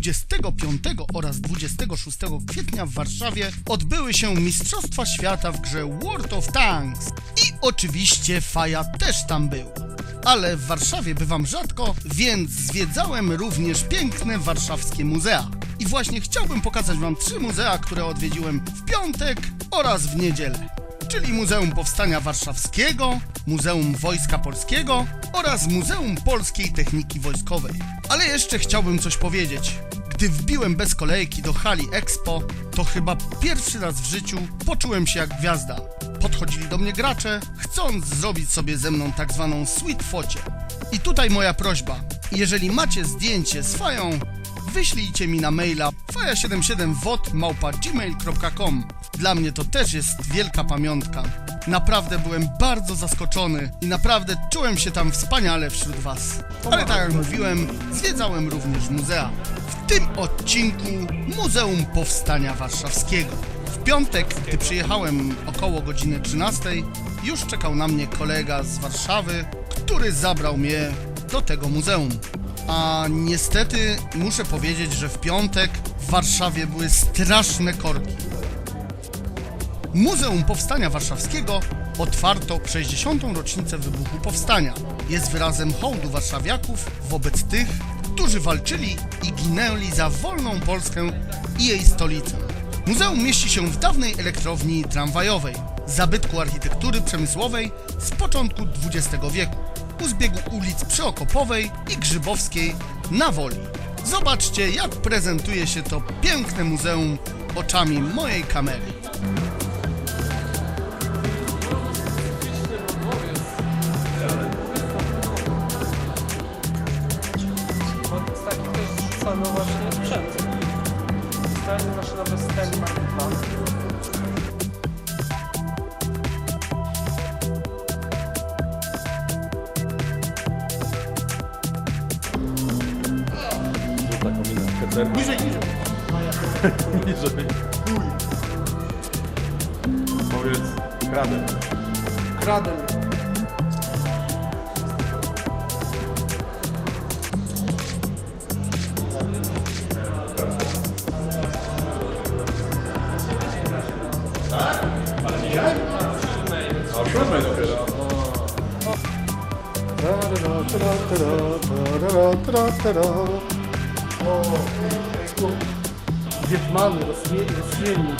25 oraz 26 kwietnia w Warszawie odbyły się Mistrzostwa Świata w grze World of Tanks. I oczywiście Faja też tam był. Ale w Warszawie bywam rzadko, więc zwiedzałem również piękne warszawskie muzea. I właśnie chciałbym pokazać Wam trzy muzea, które odwiedziłem w piątek oraz w niedzielę. Czyli Muzeum Powstania Warszawskiego, Muzeum Wojska Polskiego oraz Muzeum Polskiej Techniki Wojskowej. Ale jeszcze chciałbym coś powiedzieć. Gdy wbiłem bez kolejki do hali Expo, to chyba pierwszy raz w życiu poczułem się jak gwiazda. Podchodzili do mnie gracze, chcąc zrobić sobie ze mną tak zwaną sweet focie. I tutaj moja prośba. Jeżeli macie zdjęcie fają, wyślijcie mi na maila faja77wod.gmail.com Dla mnie to też jest wielka pamiątka. Naprawdę byłem bardzo zaskoczony i naprawdę czułem się tam wspaniale wśród Was. Ale tak jak mówiłem, zwiedzałem również muzea. W tym odcinku Muzeum Powstania Warszawskiego. W piątek, gdy przyjechałem około godziny 13, już czekał na mnie kolega z Warszawy, który zabrał mnie do tego muzeum. A niestety muszę powiedzieć, że w piątek w Warszawie były straszne korki. Muzeum Powstania Warszawskiego otwarto w 60. rocznicę wybuchu powstania. Jest wyrazem hołdu warszawiaków wobec tych, którzy walczyli i ginęli za wolną Polskę i jej stolicę. Muzeum mieści się w dawnej elektrowni tramwajowej, zabytku architektury przemysłowej z początku XX wieku, u zbiegu ulic Przyokopowej i Grzybowskiej na Woli. Zobaczcie, jak prezentuje się to piękne muzeum oczami mojej kamery. Z takich też zrzucano właśnie sprzęt. Dostałem nasze nowe Steny Mark Hecer. Niżej, niżej. Niżej. Powiedz, kradę. Kradem. A siódmej dopiero. Wietmany, Rosjeni. Tak, o człowieku zjedmany, rozśmieni.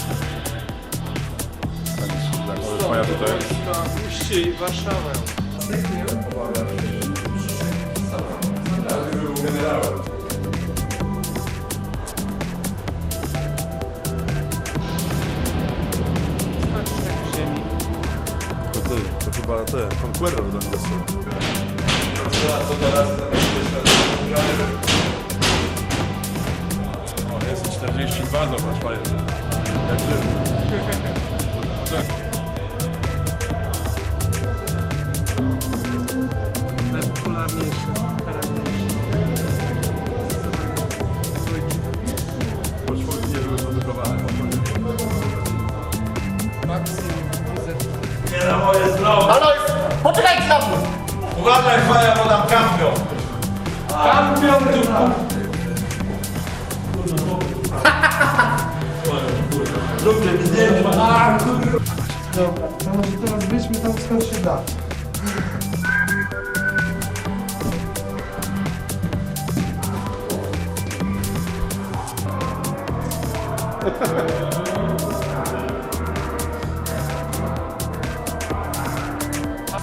Twoja tutaj. Puści Warszawę. To ty, to chyba te, Conqueror tam jest. Co teraz? Co teraz? 32, zobacz, panie. Jak żywy. najpopularniejszy Poczwórki nie były produkowane. Nie na moje zdrowie. Alois, poczekaj na mnie! Uważaj, chwała, bo tam kampion. Kampion tu. Mi zdjęcie. A, kurwa. Dobra, to może teraz wyjdźmy tam skąd się da.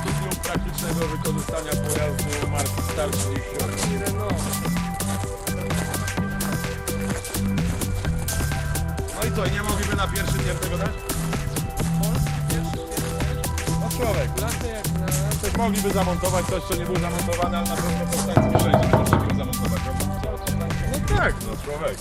Studium praktycznego wykorzystania pojazdu marki starszej i co, nie mogliby na pierwszy dzień tego dać? No człowiek. Też mogliby zamontować coś, co nie było zamontowane, ale na pewno powstańcy że można takiego zamontować. No tak, no człowiek.